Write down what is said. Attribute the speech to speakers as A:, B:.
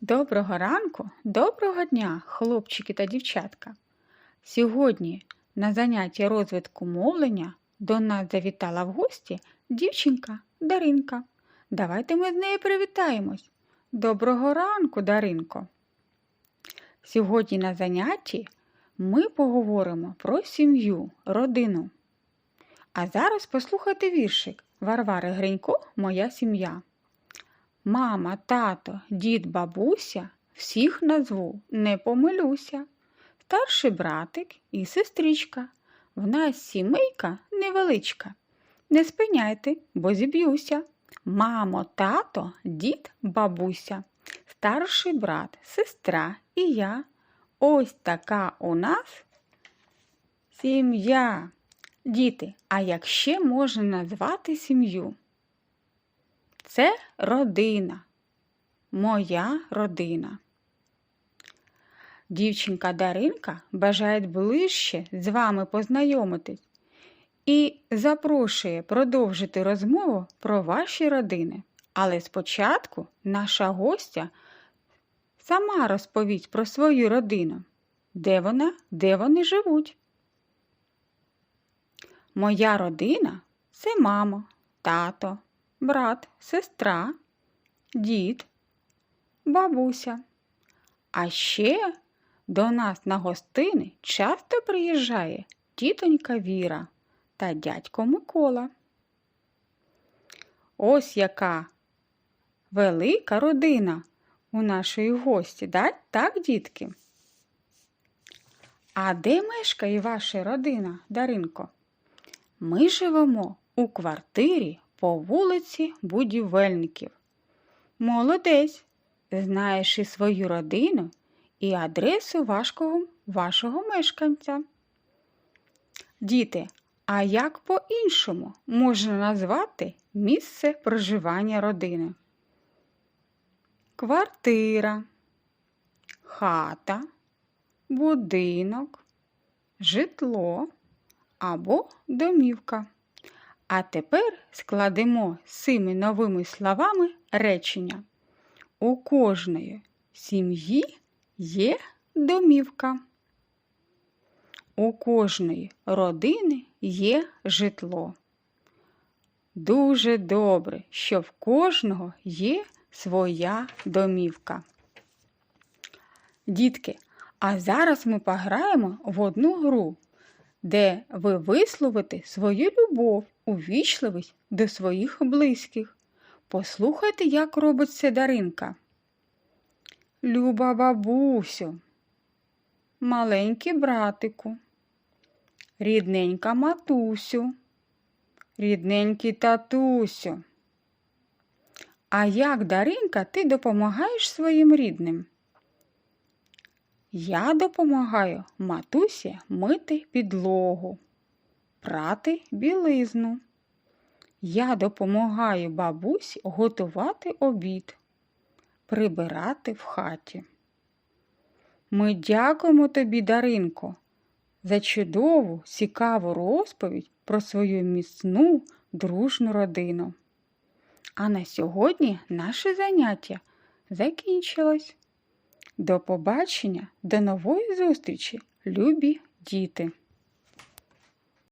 A: Доброго ранку, доброго дня, хлопчики та дівчатка. Сьогодні на занятті розвитку мовлення до нас завітала в гості дівчинка Даринка. Давайте ми з нею привітаємось. Доброго ранку, Даринко. Сьогодні на занятті ми поговоримо про сім'ю, родину. А зараз послухайте віршик Варвари Гринько Моя сім'я. Мама, тато, дід, бабуся, всіх назву, не помилюся. Старший братик і сестричка. В нас сімейка невеличка. Не спиняйте, бо зіб'юся. Мамо, тато, дід, бабуся, старший брат, сестра і я. Ось така у нас сім'я. Діти, а як ще можна назвати сім'ю? Це родина, моя родина. Дівчинка Даринка бажає ближче з вами познайомитись і запрошує продовжити розмову про ваші родини. Але спочатку наша гостя сама розповість про свою родину, де вона, де вони живуть. Моя родина це мама, тато, брат, сестра, дід, бабуся. А ще до нас на гостини часто приїжджає тітонька Віра та дядько Микола. Ось яка велика родина у нашої гості, да? так, дітки? А де мешкає ваша родина, Даринко? Ми живемо у квартирі по вулиці Будівельників. Молодець, знаєш і свою родину, і адресу вашого, вашого мешканця. Діти, а як по-іншому можна назвати місце проживання родини? Квартира, хата, будинок, житло або домівка. А тепер складемо цими новими словами речення. У кожної сім'ї є домівка. У кожної родини є житло. Дуже добре, що в кожного є своя домівка. Дітки, а зараз ми пограємо в одну гру, де ви висловите свою любов, увічливість до своїх близьких. Послухайте, як робить це Даринка. Люба бабусю, маленький братику, рідненька матусю, рідненький татусю. А як, Даринка, ти допомагаєш своїм рідним? Я допомагаю матусі мити підлогу, прати білизну. Я допомагаю бабусі готувати обід, прибирати в хаті. Ми дякуємо тобі, Даринко, за чудову, цікаву розповідь про свою міцну дружну родину. А на сьогодні наше заняття закінчилось. До побачення, до нової зустрічі, любі діти!